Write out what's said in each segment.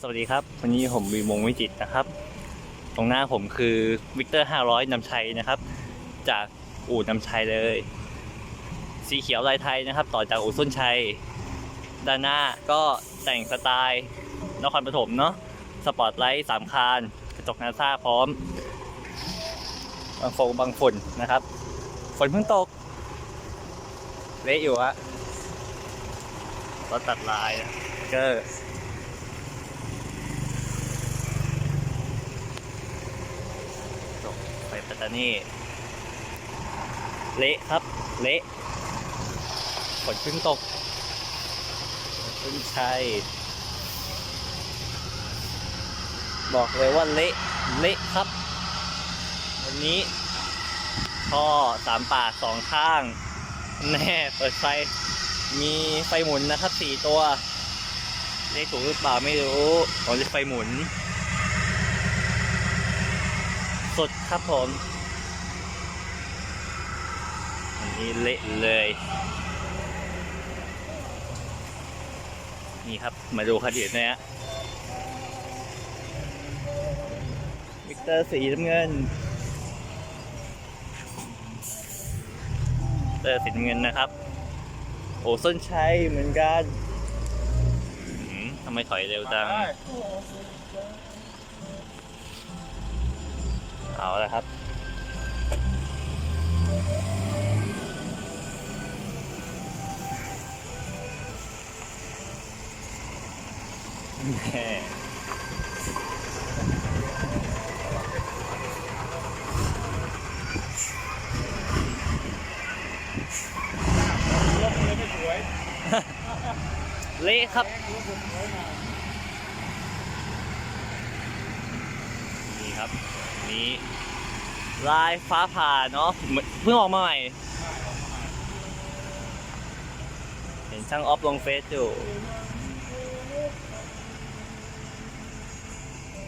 สวัสดีครับ วันนี้ผมวีมงวิจิตนะครับ ตรงหน้าผมคือวิกเตอร์500นำชัยนะครับ จากอู่นำชัยเลย สีเขียวลายไทยนะครับ ต่อจากอู่ส้นชัย ด้านหน้าก็แต่งสไตล์นครปฐมเนาะสปอร์ตไลท์สามคานกระจกนาซ่าพร้อมบางฟงบางฝุ่นนะครับ ฝนเพิ่งตก เละอยู่อะรถตัดลายนะเกอร์จบไปปั ตตานีเละครับ เละฝนเพิ่งตกเพิ่งใช่บอกเลยว่าเละเละครับ วันนี้ท่อสามปากสองข้าง แน่เปิดไฟ มีไฟหมุนนะครับสี่ตัวเลขถูกหรือเปล่าไม่รู้ผมจะไฟหมุน สดครับผม อันนี้เละเลย นี่ครับ มาดูคดีนะฮะวิกเตอร์สีน้ำเงินเตอร์สีน้ำเงินนะครับ โอ้ส้นชัยเหมือนกันทำไมถอยเร็วจัง เอาละครับแม่เละครับนี่ครับ นี่ลายฟ้าผ่าเนาะเพิ่งออกมาใหม่ เห็นช่างออฟลงเฟซอยู่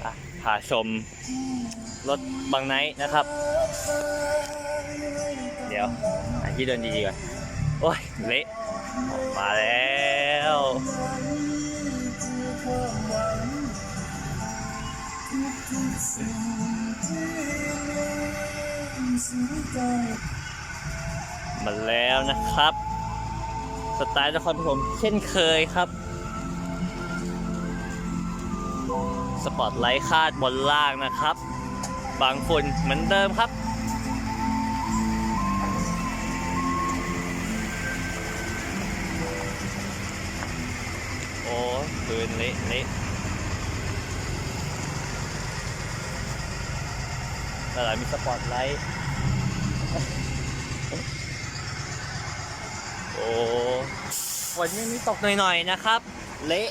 อะพาชมรถบางไนท์นะครับ เดี๋ยวหาที่เดินดีๆก่อน โอ้ย เละ ออกมาแล้ว มาแล้วนะครับ สไตล์นครปฐมเช่นเคยครับ สปอตไลท์คาดบนล่างนะครับ บางฝุ่นเหมือนเดิมครับโอ้พื้นเละเละ ตลาดมีสปอตไลท์ โอ้ฝนยังมีตกหน่อยๆนะครับ เละ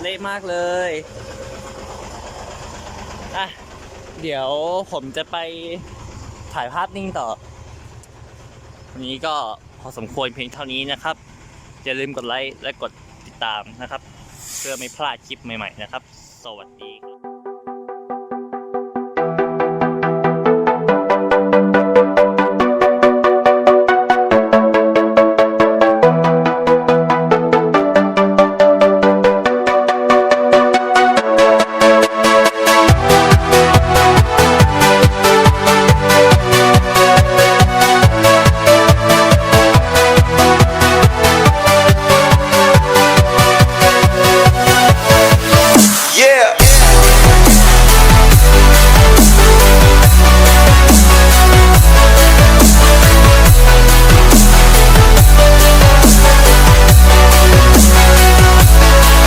เละมากเลย อะ เดี๋ยวผมจะไปถ่ายภาพนิ่งต่อ วันนี้ก็พอสมควรเพียงเท่านี้นะครับ อย่าลืมกดไลค์และกดติดตามนะครับ เพื่อไม่พลาดคลิปใหม่ๆนะครับ สวัสดีครับ